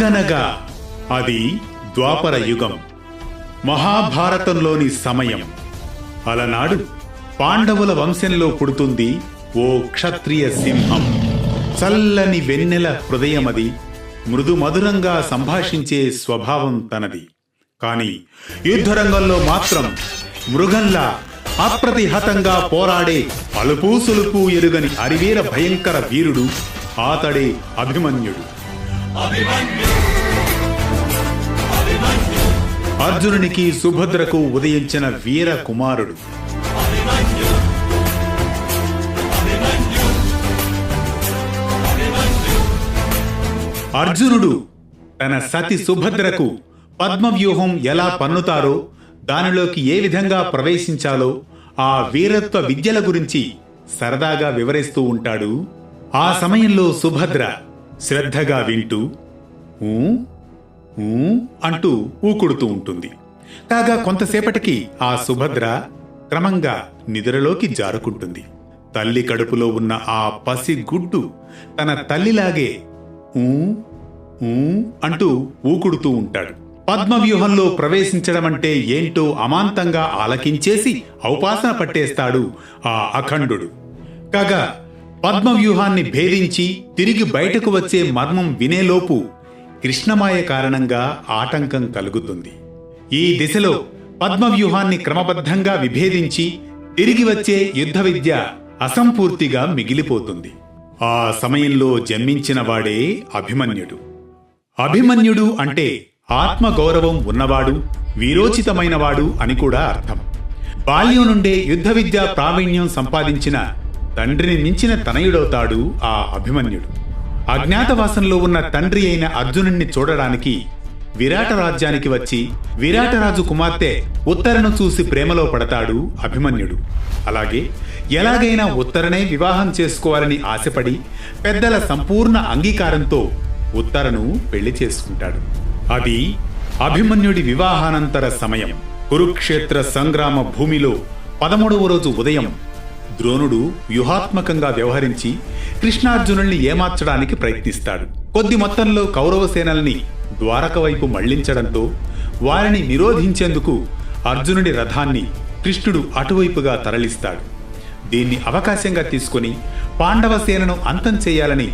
అనగనగా అది ద్వాపర యుగం. మహాభారతంలోని సమయం. అలనాడు పాండవుల వంశంలో పుడుతుంది ఓ క్షత్రియ సింహం. చల్లని వెన్నెల హృదయమది మృదు మధురంగా సంభాషించే స్వభావం తనది. కాని యుద్ధరంగంలో మాత్రం మృగంలా అప్రతిహతంగా పోరాడే అలుపు సులుపు ఎరుగని అరివీర భయంకర వీరుడు ఆతడే అభిమన్యుడు. అర్జునునికి సుభద్రకు ఉదయించిన వీర కుమారుడు. అర్జునుడు తన సతి సుభద్రకు పద్మవ్యూహం ఎలా పన్నుతారో దానిలోకి ఏ విధంగా ప్రవేశించాలో ఆ వీరత్వ విద్యల గురించి సరదాగా వివరిస్తూ ఉంటాడు. ఆ సమయంలో సుభద్ర శ్రద్ధగా వింటూ "ఊ, ఊ" అంటూ ఊకుడుతూ ఉంటుంది. కాగా కొంతసేపటికి ఆ సుభద్ర క్రమంగా నిద్రలోకి జారుకుంటుంది. తల్లి కడుపులో ఉన్న ఆ పసి గుడ్డు తన తల్లిలాగే ఊ ఊ అంటూ ఊకుడుతూ ఉంటాడు. పద్మవ్యూహంలో ప్రవేశించడం అంటే ఏంటో అమాంతంగా ఆలకించేసి ఔపాసన పట్టేస్తాడు ఆ అఖండుడు. కాగా పద్మవ్యూహాన్ని భేదించి తిరిగి బయటకు వచ్చే మర్మం వినేలోపు కృష్ణమాయ కారణంగా ఆటంకం కలుగుతుంది. ఈ దిశలో పద్మవ్యూహాన్ని క్రమబద్ధంగా విభేదించి తిరిగి వచ్చే యుద్ధ విద్య అసంపూర్తిగా మిగిలిపోతుంది. ఆ సమయంలో జన్మించిన వాడే అభిమన్యుడు. అభిమన్యుడు అంటే ఆత్మగౌరవం ఉన్నవాడు వీరోచితమైనవాడు అని కూడా అర్థం. బాల్యం నుండే యుద్ధ విద్యా ప్రావీణ్యం సంపాదించిన తండ్రిని మించిన తనయుడవుతాడు ఆ అభిమన్యుడు. అజ్ఞాతవాసంలో ఉన్న తండ్రి అయిన అర్జునుణ్ణి చూడడానికి విరాట రాజ్యానికి వచ్చి విరాటరాజు కుమార్తె ఉత్తరను చూసి ప్రేమలో పడతాడు అభిమన్యుడు. అలాగే ఎలాగైనా ఉత్తరనే వివాహం చేసుకోవాలని ఆశపడి పెద్దల సంపూర్ణ అంగీకారంతో ఉత్తరను పెళ్ళి చేసుకుంటాడు. అది అభిమన్యుడి వివాహానంతర సమయం. కురుక్షేత్ర సంగ్రామ భూమిలో పదమూడవ రోజు ఉదయం ద్రోణుడు వ్యూహాత్మకంగా వ్యవహరించి కృష్ణార్జునుల్ని ఏమార్చడానికి ప్రయత్నిస్తాడు. కొద్ది మొత్తంలో కౌరవ సేనల్ని ద్వారక వైపు మళ్ళించడంతో వారిని నిరోధించేందుకు అర్జునుడి రథాన్ని కృష్ణుడు అటువైపుగా తరలిస్తాడు. దీన్ని అవకాశంగా తీసుకొని పాండవ సేనను అంతం చేయాలని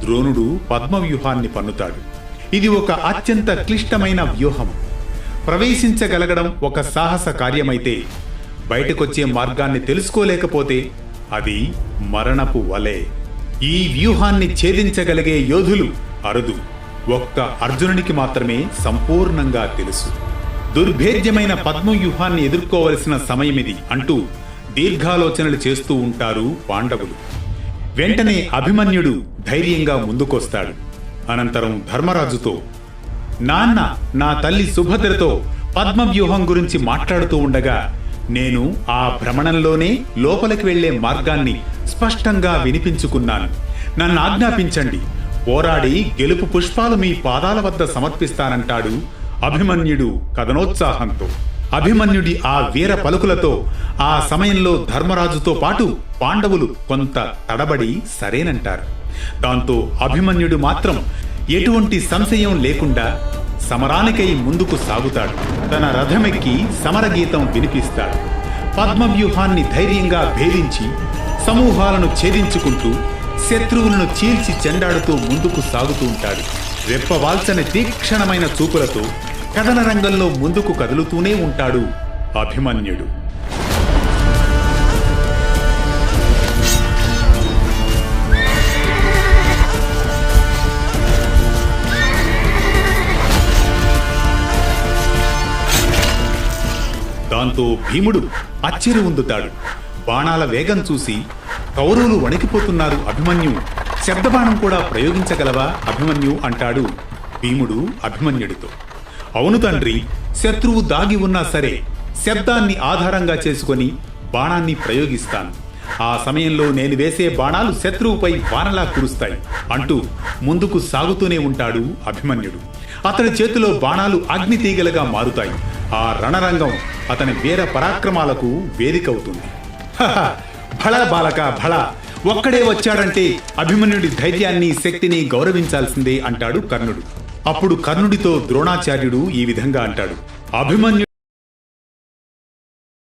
ద్రోణుడు పద్మవ్యూహాన్ని పన్నుతాడు. ఇది ఒక అత్యంత క్లిష్టమైన వ్యూహం. ప్రవేశించగలగడం ఒక సాహస కార్యమైతే బయటకొచ్చే మార్గాన్ని తెలుసుకోలేకపోతే అది మరణపు వలె. ఈ వ్యూహాన్ని ఛేదించగలిగే యోధులు అరుదు. ఒక్క అర్జునునికి మాత్రమే సంపూర్ణంగా తెలుసు. దుర్భేద్యమైన పద్మవ్యూహాన్ని ఎదుర్కోవలసిన సమయమిది అంటూ దీర్ఘాలోచనలు చేస్తూ ఉంటారు పాండవులు. వెంటనే అభిమన్యుడు ధైర్యంగా ముందుకొస్తాడు. అనంతరం ధర్మరాజుతో నాన్న నా తల్లి సుభద్రతో పద్మవ్యూహం గురించి మాట్లాడుతూ ఉండగా నేను ఆ భ్రమణంలోనే లోపలికి వెళ్ళే మార్గాన్ని స్పష్టంగా వినిపించుకున్నాను. నన్ను ఆజ్ఞాపించండి. పోరాడి గెలుపు పుష్పాలు మీ పాదాల వద్ద సమర్పిస్తానంటాడు అభిమన్యుడు కథనోత్సాహంతో. అభిమన్యుడి ఆ వీర పలుకులతో ఆ సమయంలో ధర్మరాజుతో పాటు పాండవులు కొంత తడబడి సరేనంటారు. దాంతో అభిమన్యుడు మాత్రం ఎటువంటి సంశయం లేకుండా సమరానికై ముందుకు సాగుతాడు. తన రథమెక్కి సమరగీతం వినిపిస్తాడు. పద్మవ్యూహాన్ని ధైర్యంగా భేదించి సమూహాలను ఛేదించుకుంటూ శత్రువులను చీల్చి చెండాడుతూ ముందుకు సాగుతూ ఉంటాడు. రెప్పవాల్చని తీక్షణమైన చూపులతో కథన రంగంలో ముందుకు కదులుతూనే ఉంటాడు అభిమన్యుడు. దాంతో భీముడు అచ్చిరి ఉందుతాడు బాణాల వేగం చూసి కౌరవులు వణికిపోతున్నారు అభిమన్యు శబ్దబాణం కూడా ప్రయోగించగలవా అభిమన్యు అంటాడు భీముడు అభిమన్యుడితో. అవును తండ్రి శత్రువు దాగి ఉన్నా సరే శబ్దాన్ని ఆధారంగా చేసుకొని బాణాన్ని ప్రయోగిస్తాను. ఆ సమయంలో నేను వేసే బాణాలు శత్రువుపై వానలా కురుస్తాయి అంటూ ముందుకు సాగుతూనే ఉంటాడు అభిమన్యుడు. అతడి చేతిలో బాణాలు అగ్ని తీగలుగా మారుతాయి. ఆ రణరంగం అతని వీర పరాక్రమాలకు వేదికవుతుంది. భళ బాలక భళ. ఒక్కడే వచ్చాడంటే అభిమన్యుడి ధైర్యాన్ని శక్తిని గౌరవించాల్సిందే అంటాడు కర్ణుడు. అప్పుడు కర్ణుడితో ద్రోణాచార్యుడు ఈ విధంగా అంటాడు. అభిమన్యు